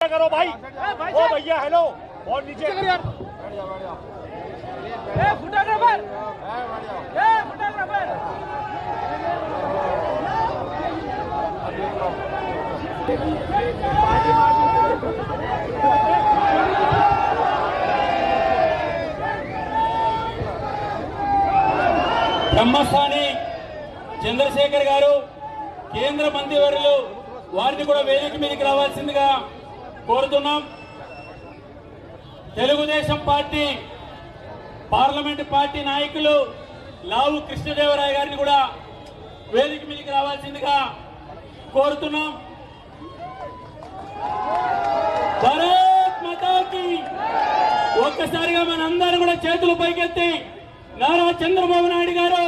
क्या करो भाई ओ भैया हेलो और नीचे फोटोग्राफर ए फोटोग्राफर బ్రహ్మస్థాని చంద్రశేఖర్ గారు కేంద్ర మంత్రివర్యులు వారిని కూడా వేదిక మీదకి రావాల్సిందిగా కోరుతున్నాం. తెలుగుదేశం పార్టీ పార్లమెంట్ పార్టీ నాయకులు లావు కృష్ణదేవరాయ గారిని కూడా వేదిక మీదకి రావాల్సిందిగా కోరుతున్నాం. భారత్ మతాకి ఒక్కసారిగా మనందరం కూడా చేతులు పైకెత్తి నారా చంద్రబాబు నాయుడు గారు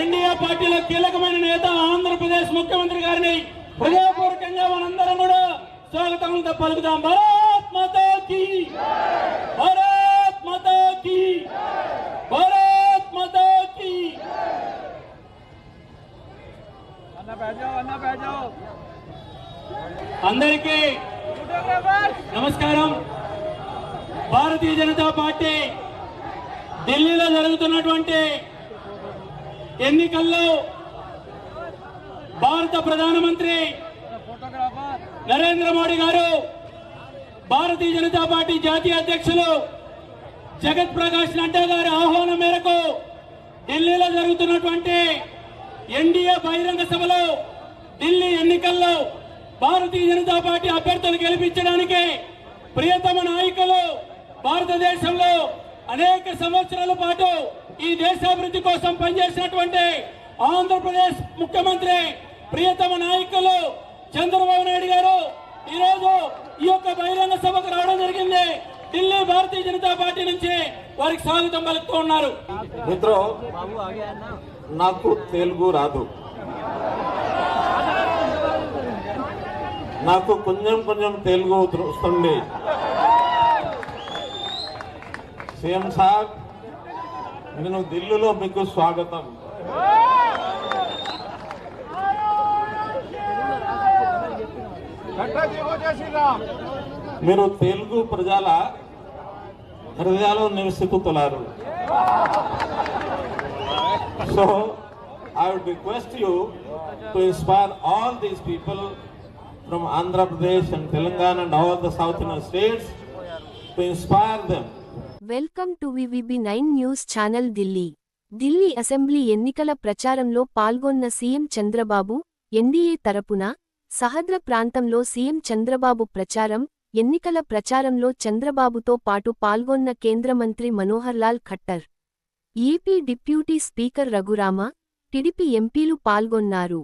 ఎన్డీఏ పార్టీలో కీలకమైన నేత ఆంధ్రప్రదేశ్ ముఖ్యమంత్రి గారిని హృదయపూర్వకంగా మనందరం కూడా స్వాగతంగా పలుకుదాం. భారత్ మాతాకి. అన్న మాతాకి. అన్న మాతాకి అందరికీ నమస్కారం. భారతీయ జనతా పార్టీ ఢిల్లీలో జరుగుతున్నటువంటి ఎన్నికల్లో భారత ప్రధానమంత్రి నరేంద్ర మోడీ గారు భారతీయ జనతా పార్టీ జాతీయ అధ్యక్షులు జగత్ ప్రకాష్ నడ్డా గారి ఆహ్వానం మేరకు ఢిల్లీలో జరుగుతున్నటువంటి ఎన్డీఏ బహిరంగ సభలో ఢిల్లీ ఎన్నికల్లో భారతీయ జనతా పార్టీ అభ్యర్థులు గెలిపించడానికి ప్రియతమ నాయకులు భారతదేశంలో అనేక సంవత్సరాల పాటు ఈ దేశాభివృద్ధి కోసం పనిచేసినటువంటి ఆంధ్రప్రదేశ్ ముఖ్యమంత్రి ప్రియతమ నాయకులు చంద్రబాబు నాయుడు గారు ఈరోజు ఈ యొక్క బహిరంగ సభకు రావడం జరిగింది. ఢిల్లీ భారతీయ జనతా పార్టీ నుంచి వారికి స్వాగతం పలుకుతూ ఉన్నారు. మిత్రో నాకు తెలుగు రాదు. నాకు కొంచెం కొంచెం తెలుగు వస్తుంది. సీఎం సాబ్ నేను ఢిల్లీలో మీకు స్వాగతం. మీరు తెలుగు ప్రజల హృదయాలు నివసిస్తున్నారు. So I would request you to inspire all these people from Andhra Pradesh and Telangana and all the south Indian states to inspire them welcome to VVB nine news channel Delhi Delhi assembly ఎన్నికల ప్రచారంలో పాల్గొన్న CM Chandrababu NDA తరపున సహద్ర ప్రాంతంలో CM Chandrababu ప్రచారం ఎన్నికల ప్రచారంలో చంద్రబాబుతో పాటు పాల్గొన్న కేంద్ర మంత్రి Manohar Lal Khattar. AP deputy speaker Raghurama TDP ఎంపీలు పాల్గొన్నారు.